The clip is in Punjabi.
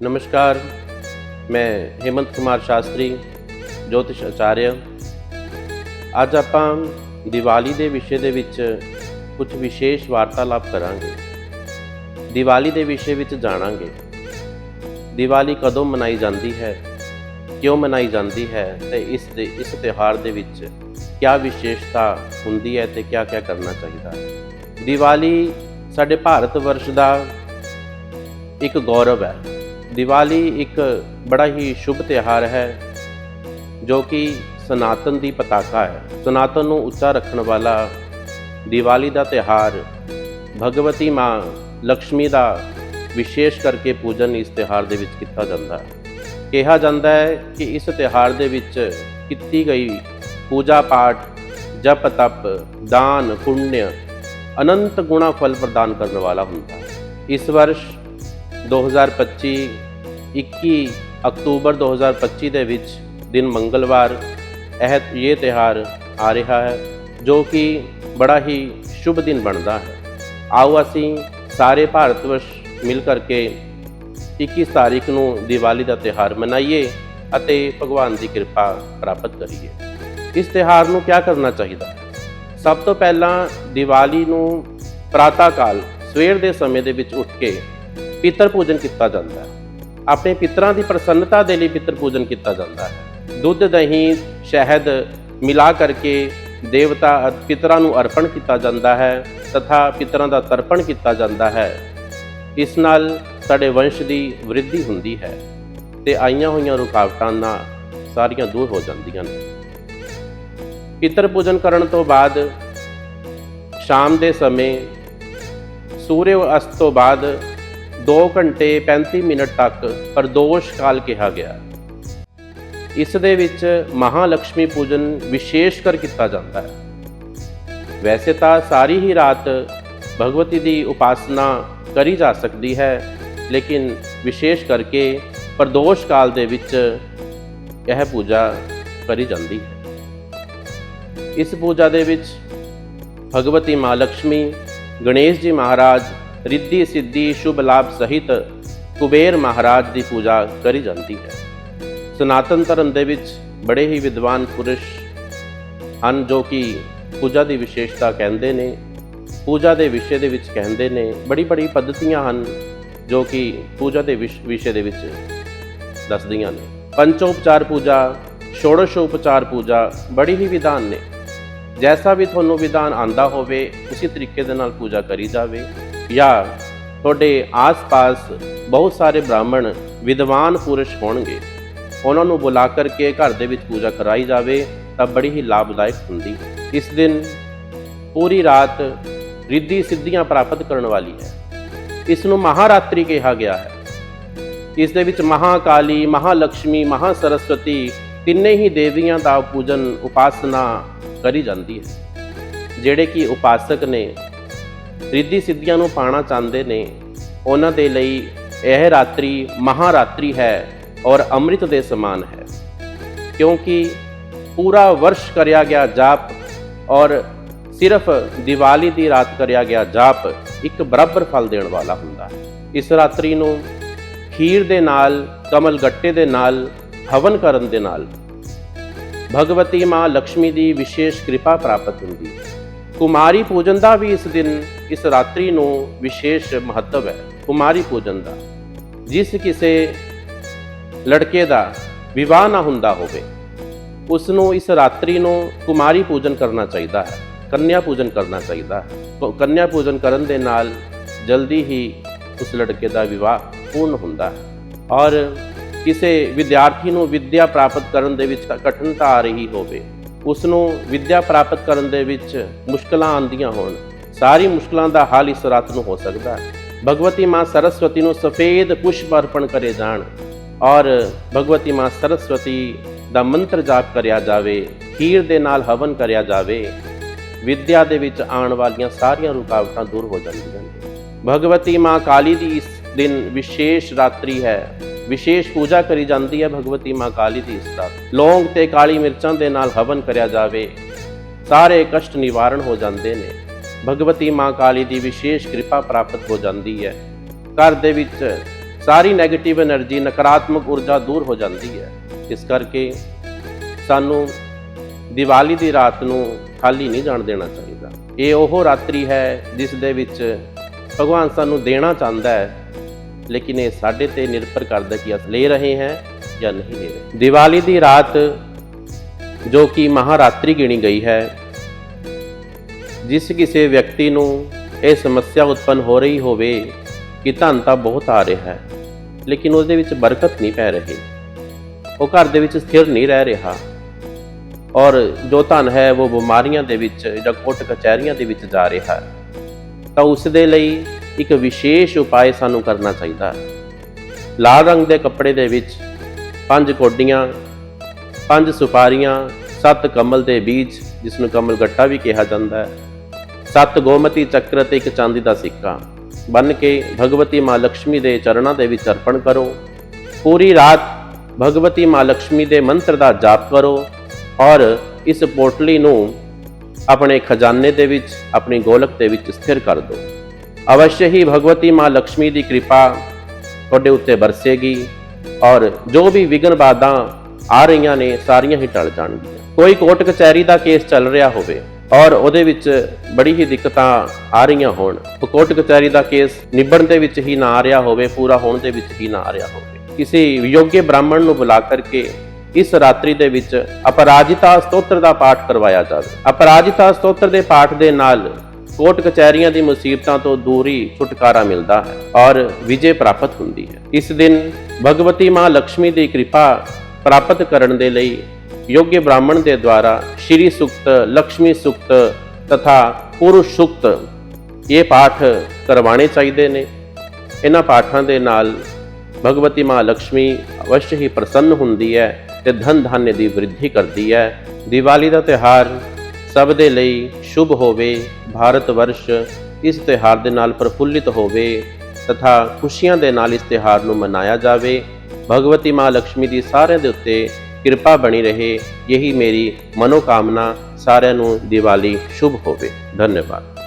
ਨਮਸਕਾਰ ਮੈਂ ਹੇਮੰਤ ਕੁਮਾਰ ਸ਼ਾਸਤਰੀ ਜੋਤਿਸ਼ ਆਚਾਰਿਆ ਅੱਜ ਆਪਾਂ ਦੀਵਾਲੀ ਦੇ ਵਿਸ਼ੇ ਦੇ ਵਿੱਚ ਕੁਝ ਵਿਸ਼ੇਸ਼ ਵਾਰਤਾਲਾਪ ਕਰਾਂਗੇ ਦੀਵਾਲੀ ਦੇ ਵਿਸ਼ੇ ਵਿੱਚ ਜਾਣਾਂਗੇ ਦੀਵਾਲੀ ਕਦੋਂ ਮਨਾਈ ਜਾਂਦੀ ਹੈ ਕਿਉਂ ਮਨਾਈ ਜਾਂਦੀ ਹੈ ਤੇ ਇਸ ਦੇ ਇਸ ਤਿਉਹਾਰ ਦੇ ਵਿੱਚ ਕੀ ਵਿਸ਼ੇਸ਼ਤਾ ਹੁੰਦੀ ਹੈ ਤੇ ਕੀ ਕੀ ਕਰਨਾ ਚਾਹੀਦਾ ਹੈ ਦੀਵਾਲੀ ਸਾਡੇ ਭਾਰਤ ਵਰਸ਼ ਦਾ ਇੱਕ ਗੌਰਵ ਹੈ ਦੀਵਾਲੀ ਇੱਕ ਬੜਾ ਹੀ ਸ਼ੁਭ ਤਿਉਹਾਰ ਹੈ, ਜੋ ਕਿ ਸਨਾਤਨ ਦੀ ਪਤਾਕਾ ਹੈ। ਸਨਾਤਨ ਨੂੰ ਉੱਚਾ ਰੱਖਣ ਵਾਲਾ ਦੀਵਾਲੀ ਦਾ ਤਿਉਹਾਰ ਭਗਵਤੀ ਮਾਂ ਲక్ష్ਮੀ ਦਾ ਵਿਸ਼ੇਸ਼ ਕਰਕੇ ਪੂਜਨ ਇਸ ਤਿਉਹਾਰ ਦੇ ਵਿੱਚ ਕੀਤਾ ਜਾਂਦਾ ਹੈ। ਕਿਹਾ ਜਾਂਦਾ ਹੈ ਕਿ ਇਸ ਤਿਉਹਾਰ ਦੇ ਵਿੱਚ ਕੀਤੀ ਗਈ ਪੂਜਾ ਪਾਠ, ਜਪ ਤਪ, ਦਾਨ ਪੁੰਨਿਆ ਅਨੰਤ ਗੁਣਾ ਫਲ ਪ੍ਰਦਾਨ ਕਰਨ ਵਾਲਾ ਹੁੰਦਾ ਹੈ। ਇਸ ਵਰਸ਼ 2025 21 ਅਕਤੂਬਰ 2025 ਦੇ ਵਿੱਚ ਦਿਨ ਮੰਗਲਵਾਰ ਇਹ ਇਹ ਤਿਹਾਰ ਆ ਰਿਹਾ ਹੈ, ਜੋ ਕਿ ਬੜਾ ਹੀ ਸ਼ੁਭ ਦਿਨ ਬਣਦਾ ਹੈ। ਆਓ ਅਸੀਂ ਸਾਰੇ ਭਾਰਤਵਰਸ਼ ਮਿਲ ਕਰਕੇ 21 ਤਾਰੀਖ ਨੂੰ ਦੀਵਾਲੀ ਦਾ ਤਿਹਾਰ ਮਨਾਈਏ ਅਤੇ ਭਗਵਾਨ ਦੀ ਕਿਰਪਾ ਪ੍ਰਾਪਤ ਕਰੀਏ। ਇਸ ਤਿਹਾਰ ਨੂੰ ਕੀ ਕਰਨਾ ਚਾਹੀਦਾ? ਸਭ ਤੋਂ ਪਹਿਲਾਂ ਦੀਵਾਲੀ ਨੂੰ ਪ੍ਰਾਤਾ ਕਾਲ ਸਵੇਰ ਦੇ ਸਮੇਂ ਦੇ ਵਿੱਚ ਉੱਠ ਕੇ ਪਿੱਤਰ ਪੂਜਨ ਕੀਤਾ ਜਾਂਦਾ ਹੈ। ਆਪਣੇ ਪਿਤਰਾਂ ਦੀ ਪ੍ਰਸੰਨਤਾ ਦੇ ਲਈ ਪਿੱਤਰ ਪੂਜਨ ਕੀਤਾ ਜਾਂਦਾ ਹੈ। ਦੁੱਧ, ਦਹੀਂ, ਸ਼ਹਿਦ ਮਿਲਾ ਕਰਕੇ ਦੇਵਤਾ ਅਤੇ ਪਿਤਰਾਂ ਨੂੰ ਅਰਪਣ ਕੀਤਾ ਜਾਂਦਾ ਹੈ ਤਥਾ ਪਿਤਰਾਂ ਦਾ ਤਰਪਣ ਕੀਤਾ ਜਾਂਦਾ ਹੈ। ਇਸ ਨਾਲ ਸਾਡੇ ਵੰਸ਼ ਦੀ ਵ੍ਰਿੱਧੀ ਹੁੰਦੀ ਹੈ ਤੇ ਆਈਆਂ ਹੋਈਆਂ ਰੁਕਾਵਟਾਂ ਨਾ ਸਾਰੀਆਂ ਦੂਰ ਹੋ ਜਾਂਦੀਆਂ ਨੇ। ਪਿਤਰ ਪੂਜਨ ਕਰਨ ਤੋਂ ਬਾਅਦ ਸ਼ਾਮ ਦੇ ਸਮੇਂ ਸੂਰਯ ਅਸਤ ਤੋਂ ਬਾਅਦ 2 ਘੰਟੇ 35 ਮਿੰਟ ਤੱਕ ਪ੍ਰਦੋਸ਼ ਕਾਲ ਕਿਹਾ ਗਿਆ। ਇਸ ਦੇ ਵਿੱਚ ਮਹਾਲక్ష్ਮੀ ਪੂਜਨ ਵਿਸ਼ੇਸ਼ ਕਰ ਕੀਤਾ ਜਾਂਦਾ ਹੈ। ਵੈਸੇ ਤਾਂ ਸਾਰੀ ਹੀ ਰਾਤ ਭਗਵਤੀ ਦੀ ਉਪਾਸਨਾ ਕਰੀ ਜਾ ਸਕਦੀ ਹੈ, ਲੇਕਿਨ ਵਿਸ਼ੇਸ਼ ਕਰਕੇ ਪਰਦੋਸ਼ ਕਾਲ ਦੇ ਵਿੱਚ ਇਹ ਪੂਜਾ ਕਰੀ ਜਾਂਦੀ ਹੈ। ਇਸ ਪੂਜਾ ਦੇ ਵਿੱਚ ਭਗਵਤੀ ਮਹਾਲక్ష్ਮੀ ਗਣੇਸ਼ ਜੀ ਮਹਾਰਾਜ ਰਿੱਧੀ ਸਿੱਧੀ ਸ਼ੁਭ ਲਾਭ ਸਹਿਤ ਕੁਬੇਰ ਮਹਾਰਾਜ ਦੀ ਪੂਜਾ ਕਰੀ ਜਾਂਦੀ ਹੈ। ਸਨਾਤਨ ਧਰਮ ਦੇ ਵਿੱਚ ਬੜੇ ਹੀ ਵਿਦਵਾਨ ਪੁਰਸ਼ ਹਨ ਜੋ ਕਿ ਪੂਜਾ ਦੀ ਵਿਸ਼ੇਸ਼ਤਾ ਕਹਿੰਦੇ ਨੇ, ਪੂਜਾ ਦੇ ਵਿਸ਼ੇ ਦੇ ਵਿੱਚ ਕਹਿੰਦੇ ਨੇ, ਬੜੀ ਬੜੀ ਪद्धਤੀਆਂ ਹਨ ਜੋ ਕਿ ਪੂਜਾ ਦੇ ਵਿਸ਼- ਵਿਸ਼ੇ ਦੇ ਵਿੱਚ ਦੱਸਦੀਆਂ ਨੇ। ਪੰਚੋਪਚਾਰ ਪੂਜਾ, ਸ਼ੋੜਸ਼ੋਪਚਾਰ ਪੂਜਾ ਬੜੀ ਹੀ ਵਿਧਾਨ ਨੇ। ਜੈਸਾ ਵੀ ਤੁਹਾਨੂੰ ਵਿਧਾਨ ਆਂਦਾ ਹੋਵੇ, ਉਸੇ ਤਰੀਕੇ ਦੇ ਨਾਲ ਪੂਜਾ ਕਰੀ ਜਾਵੇ। ਜਾਂ ਤੁਹਾਡੇ ਆਸ-ਪਾਸ ਬਹੁਤ ਸਾਰੇ ਬ੍ਰਾਹਮਣ ਵਿਦਵਾਨ ਪੁਰਸ਼ ਹੋਣਗੇ। ਉਹਨਾਂ ਨੂੰ ਬੁਲਾ ਕਰਕੇ ਘਰ ਦੇ ਵਿੱਚ ਪੂਜਾ ਕਰਾਈ ਜਾਵੇ ਤਾਂ ਬੜੀ ਹੀ ਲਾਭਦਾਇਕ ਹੁੰਦੀ ਹੈ। ਇਸ ਦਿਨ ਪੂਰੀ ਰਾਤ ਰਿੱਧੀ ਸਿੱਧੀਆਂ ਪ੍ਰਾਪਤ ਕਰਨ ਵਾਲੀ ਹੈ। ਇਸ ਨੂੰ ਮਹਾਰਾਤਰੀ ਕਿਹਾ ਗਿਆ ਹੈ। ਇਸ ਦੇ ਵਿੱਚ ਮਹਾਕਾਲੀ ਮਹਾਲక్ష్ਮੀ ਮਹਾ ਸਰਸਵਤੀ ਤਿੰਨੇ ਹੀ ਦੇਵੀਆਂ ਦਾ ਪੂਜਨ ਉਪਾਸਨਾ ਕਰੀ ਜਾਂਦੀ ਹੈ। ਜਿਹੜੇ ਕਿ ਉਪਾਸਕ ਨੇ ਰਿੱਧੀ ਸਿੱਧੀਆਂ ਨੂੰ ਪਾਣਾ ਚਾਹੁੰਦੇ ਨੇ। ਉਹਨਾਂ ਦੇ ਲਈ ਇਹ ਰਾਤਰੀ ਮਹਾਰਾਤਰੀ ਹੈ ਔਰ ਅੰਮ੍ਰਿਤ ਦੇ ਸਮਾਨ ਹੈ। ਕਿਉਂਕਿ ਪੂਰਾ ਵਰਸ਼ ਕਰਿਆ ਗਿਆ ਜਾਪ ਔਰ ਸਿਰਫ ਦੀਵਾਲੀ ਦੀ ਰਾਤ ਕਰਿਆ ਗਿਆ ਜਾਪ ਇੱਕ ਬਰਾਬਰ ਫਲ ਦੇਣ ਵਾਲਾ ਹੁੰਦਾ ਹੈ। ਇਸ ਰਾਤਰੀ ਨੂੰ ਖੀਰ ਦੇ ਨਾਲ, ਕਮਲ ਗੱਟੇ ਦੇ ਨਾਲ, ਹਵਨ ਕਰਨ ਦੇ ਨਾਲ ਭਗਵਤੀ ਮਾਂ ਲక్ష్ਮੀ ਦੀ ਵਿਸ਼ੇਸ਼ ਕਿਰਪਾ ਪ੍ਰਾਪਤ ਹੁੰਦੀ ਹੈ। ਕੁਮਾਰੀ ਪੂਜਨ ਦਾ ਵੀ ਇਸ ਦਿਨ, ਇਸ ਰਾਤਰੀ ਨੂੰ ਵਿਸ਼ੇਸ਼ ਮਹੱਤਵ ਹੈ, ਕੁਮਾਰੀ ਪੂਜਨ ਦਾ। ਜਿਸ ਕਿਸੇ ਲੜਕੇ ਦਾ ਵਿਵਾਹ ਨਾ ਹੁੰਦਾ ਹੋਵੇ ਉਸ ਨੂੰ ਇਸ ਰਾਤਰੀ ਨੂੰ ਕੁਮਾਰੀ ਪੂਜਨ ਕਰਨਾ ਚਾਹੀਦਾ ਹੈ, ਕੰਨਿਆ ਪੂਜਨ ਕਰਨਾ ਚਾਹੀਦਾ ਹੈ। ਕੰਨਿਆ ਪੂਜਨ ਕਰਨ ਦੇ ਨਾਲ ਜਲਦੀ ਹੀ ਉਸ ਲੜਕੇ ਦਾ ਵਿਵਾਹ ਪੂਰਨ ਹੁੰਦਾ ਹੈ ਔਰ ਕਿਸੇ ਵਿਦਿਆਰਥੀ ਨੂੰ ਵਿੱਦਿਆ ਪ੍ਰਾਪਤ ਕਰਨ ਦੇ ਵਿੱਚ ਕਠਿਨਤਾ ਆ ਰਹੀ ਹੋਵੇ ਉਸ ਨੂੰ ਵਿੱਦਿਆ ਪ੍ਰਾਪਤ ਕਰਨ ਦੇ ਵਿੱਚ ਮੁਸ਼ਕਲਾਂ ਆਉਂਦੀਆਂ ਹੋਣ। ਸਾਰੀ ਮੁਸ਼ਕਲਾਂ ਦਾ ਹੱਲ ਇਸ ਰਾਤ ਨੂੰ ਹੋ ਸਕਦਾ ਹੈ। ਭਗਵਤੀ ਮਾਂ ਸਰਸਵਤੀ ਨੂੰ ਸਫੇਦ ਪੁਸ਼ਪ ਅਰਪਣ ਕਰੇ ਜਾਣ ਔਰ ਭਗਵਤੀ ਮਾਂ ਸਰਸਵਤੀ ਦਾ ਮੰਤਰ ਜਾਪ ਕਰਿਆ ਜਾਵੇ ਖੀਰ ਦੇ ਨਾਲ ਹਵਨ ਕਰਿਆ ਜਾਵੇ, ਵਿਦਿਆ ਦੇ ਵਿੱਚ ਆਉਣ ਵਾਲੀਆਂ ਸਾਰੀਆਂ ਰੁਕਾਵਟਾਂ ਦੂਰ ਹੋ ਜਾਂਦੀਆਂ ਨੇ। ਭਗਵਤੀ ਮਾਂ ਕਾਲੀ ਦੀ ਇਸ ਦਿਨ ਵਿਸ਼ੇਸ਼ ਰਾਤਰੀ ਹੈ। ਵਿਸ਼ੇਸ਼ ਪੂਜਾ ਕਰੀ ਜਾਂਦੀ ਹੈ ਭਗਵਤੀ ਮਾਂ ਕਾਲੀ ਦੀ ਇਸ ਦਾ। ਲੌਂਗ ਤੇ ਕਾਲੀ ਮਿਰਚਾਂ ਦੇ ਨਾਲ ਹਵਨ ਕਰਿਆ ਜਾਵੇ, ਸਾਰੇ ਕਸ਼ਟ ਨਿਵਾਰਣ ਹੋ ਜਾਂਦੇ ਨੇ। ਭਗਵਤੀ ਮਾਂ ਕਾਲੀ ਦੀ ਵਿਸ਼ੇਸ਼ ਕਿਰਪਾ ਪ੍ਰਾਪਤ ਹੋ ਜਾਂਦੀ ਹੈ। ਘਰ ਦੇ ਵਿੱਚ ਸਾਰੀ ਨੈਗੇਟਿਵ એનર્ਜੀ ਨਕਾਰਾਤਮਕ ਊਰਜਾ ਦੂਰ ਹੋ ਜਾਂਦੀ ਹੈ। ਇਸ ਕਰਕੇ ਸਾਨੂੰ ਦੀਵਾਲੀ ਦੀ ਰਾਤ ਨੂੰ ਖਾਲੀ ਨਹੀਂ ਜਾਣ ਦੇਣਾ ਚਾਹੀਦਾ। ਇਹ ਉਹ ਰਾਤਰੀ ਹੈ ਜਿਸ ਦੇ ਵਿੱਚ ਭਗਵਾਨ ਸਾਨੂੰ ਦੇਣਾ ਚਾਹੁੰਦਾ ਹੈ ਲੇਕਿਨ ਇਹ ਸਾਡੇ ਤੇ ਨਿਰਭਰ ਕਰਦਾ ਕਿ ਅਸੀਂ ਲੈ ਰਹੇ ਹਾਂ ਜਾਂ ਨਹੀਂ ਲੈ ਰਹੇ। ਦੀਵਾਲੀ ਦੀ ਰਾਤ ਜੋ ਕਿ ਮਹਾਰਾਤਰੀ ਗਿਣੀ ਗਈ ਹੈ, ਜਿਸ ਕਿਸੇ ਵਿਅਕਤੀ ਨੂੰ ਇਹ ਸਮੱਸਿਆ ਉਤਪੰਨ ਹੋ ਰਹੀ ਹੋਵੇ ਕਿ ਧਨ ਤਾਂ ਬਹੁਤ ਆ ਰਿਹਾ ਹੈ, ਲੇਕਿਨ ਉਸ ਦੇ ਵਿੱਚ ਬਰਕਤ ਨਹੀਂ ਪੈ ਰਹੀ। ਉਹ ਘਰ ਦੇ ਵਿੱਚ ਸਥਿਰ ਨਹੀਂ ਰਹਿ ਰਿਹਾ ਔਰ ਜੋ ਧਨ ਹੈ, ਉਹ ਬਿਮਾਰੀਆਂ ਦੇ ਵਿੱਚ ਜਾਂ ਕੋਰਟ ਕਚਹਿਰੀਆਂ ਦੇ ਵਿੱਚ ਜਾ ਰਿਹਾ ਹੈ। ਤਾਂ ਉਸ ਦੇ ਲਈ ਇੱਕ ਵਿਸ਼ੇਸ਼ ਉਪਾਅ ਸਾਨੂੰ ਕਰਨਾ ਚਾਹੀਦਾ ਹੈ। ਲਾਲ ਰੰਗ ਦੇ ਕੱਪੜੇ ਦੇ ਵਿੱਚ ਪੰਜ ਕੋਡੀਆਂ, ਪੰਜ ਸੁਪਾਰੀਆਂ, ਸੱਤ ਕਮਲ ਦੇ ਬੀਜ ਜਿਸ ਨੂੰ ਕਮਲ ਗੱਟਾ ਵੀ ਕਿਹਾ ਜਾਂਦਾ ਹੈ। ਸੱਤ ਗੋਮਤੀ ਚੱਕਰ ਤੇ ਇੱਕ ਚਾਂਦੀ ਦਾ ਸਿੱਕਾ। ਬਨ ਕੇ ਭਗਵਤੀ ਮਾਂ ਲక్ష్ਮੀ ਦੇ ਚਰਨਾਂ ਦੇ ਵਿੱਚ ਅਰਪਣ ਕਰੋ। ਪੂਰੀ ਰਾਤ ਭਗਵਤੀ ਮਾਂ ਲక్ష్ਮੀ ਦੇ ਮੰਤਰ ਦਾ ਜਾਪ ਕਰੋ ਔਰ ਇਸ ਪੋਟਲੀ ਨੂੰ ਆਪਣੇ ਖਜ਼ਾਨੇ ਦੇ ਵਿੱਚ, ਆਪਣੀ ਗੋਲਕ ਦੇ ਵਿੱਚ ਸਥਿਰ ਕਰ ਦਿਓ ਅਵਸ਼ਯ ਹੀ ਭਗਵਤੀ ਮਾਂ ਲక్ష్ਮੀ ਦੀ ਕਿਰਪਾ ਤੁਹਾਡੇ ਉੱਤੇ ਵਰਸੇਗੀ ਔਰ ਜੋ ਵੀ ਵਿਗਨ ਬਾਦਾਂ ਆ ਰਹੀਆਂ ਨੇ, ਸਾਰੀਆਂ ਹੀ ਟਲ ਜਾਣਗੀਆਂ। ਕੋਈ ਕੋਰਟ ਕਚਹਿਰੀ ਦਾ ਕੇਸ ਚੱਲ ਰਿਹਾ ਹੋਵੇ ਔਰ ਉਹਦੇ ਵਿੱਚ ਬੜੀ ਹੀ ਦਿੱਕਤਾਂ ਆ ਰਹੀਆਂ ਹੋਣ ਕੋਰਟ ਕਚਹਿਰੀ ਦਾ ਕੇਸ ਨਿਬੜਨ ਦੇ ਵਿੱਚ ਹੀ ਨਾ ਆ ਰਿਹਾ ਹੋਵੇ, ਪੂਰਾ ਹੋਣ ਦੇ ਵਿੱਚ ਹੀ ਨਾ ਆ ਰਿਹਾ ਹੋਵੇ। ਕਿਸੇ ਯੋਗ ਬ੍ਰਾਹਮਣ ਨੂੰ ਬੁਲਾ ਕਰਕੇ ਇਸ ਰਾਤਰੀ ਦੇ ਵਿੱਚ ਅਪਰਾਜਿਤਾ ਸਤੋਤਰ ਦਾ ਪਾਠ ਕਰਵਾਇਆ ਜਾਵੇ। ਅਪਰਾਜਿਤਾ ਸਤੋਤਰ ਦੇ ਪਾਠ ਦੇ ਨਾਲ ਕੋਟ ਕਚਹਿਰੀਆਂ ਦੀ ਮੁਸੀਬਤਾਂ ਤੋਂ ਦੂਰੀ ਛੁਟਕਾਰਾ ਮਿਲਦਾ ਹੈ ਔਰ ਵਿਜੇ ਪ੍ਰਾਪਤ ਹੁੰਦੀ ਹੈ। ਇਸ ਦਿਨ ਭਗਵਤੀ ਮਾਂ ਲక్ష్ਮੀ ਦੀ ਕਿਰਪਾ ਪ੍ਰਾਪਤ ਕਰਨ ਦੇ ਲਈ ਯੋਗ ਬ੍ਰਾਹਮਣ ਦੇ ਦੁਆਰਾ ਸ਼੍ਰੀ ਸੁਕਤ ਲక్ష్ਮੀ ਸੁਕਤ ਤਥਾ ਪੁਰਸ਼ ਸੁਕਤ ਇਹ ਪਾਠ ਕਰਵਾਣੇ ਚਾਹੀਦੇ ਨੇ। ਇਹਨਾਂ ਪਾਠਾਂ ਦੇ ਨਾਲ ਭਗਵਤੀ ਮਾਂ ਲక్ష్ਮੀ ਅਵਸ਼ਯ ਹੀ ਪ੍ਰਸੰਨ ਹੁੰਦੀ ਹੈ। ਤੇ ਧਨ ਧਾਨੇ ਦੀ ਵ੍ਰਿੱਧੀ ਕਰਦੀ ਹੈ। ਦੀਵਾਲੀ ਦਾ ਤਿਉਹਾਰ ਸਭ ਦੇ ਲਈ ਸ਼ੁਭ ਹੋਵੇ। ਭਾਰਤ ਵਰਸ਼ ਇਸ ਤਿਉਹਾਰ ਦੇ ਨਾਲ ਪ੍ਰਫੁੱਲਿਤ ਹੋਵੇ ਤਥਾ ਖੁਸ਼ੀਆਂ ਦੇ ਨਾਲ ਇਸ ਤਿਉਹਾਰ ਨੂੰ ਮਨਾਇਆ ਜਾਵੇ। ਭਗਵਤੀ ਮਾਂ ਲక్ష్ਮੀ ਦੀ ਸਾਰਿਆਂ ਦੇ ਉੱਤੇ ਕਿਰਪਾ ਬਣੀ ਰਹੇ। ਯਹੀ ਮੇਰੀ ਮਨੋਕਾਮਨਾ ਸਾਰਿਆਂ ਨੂੰ ਦੀਵਾਲੀ ਸ਼ੁਭ ਹੋਵੇ। ਧੰਨਵਾਦ।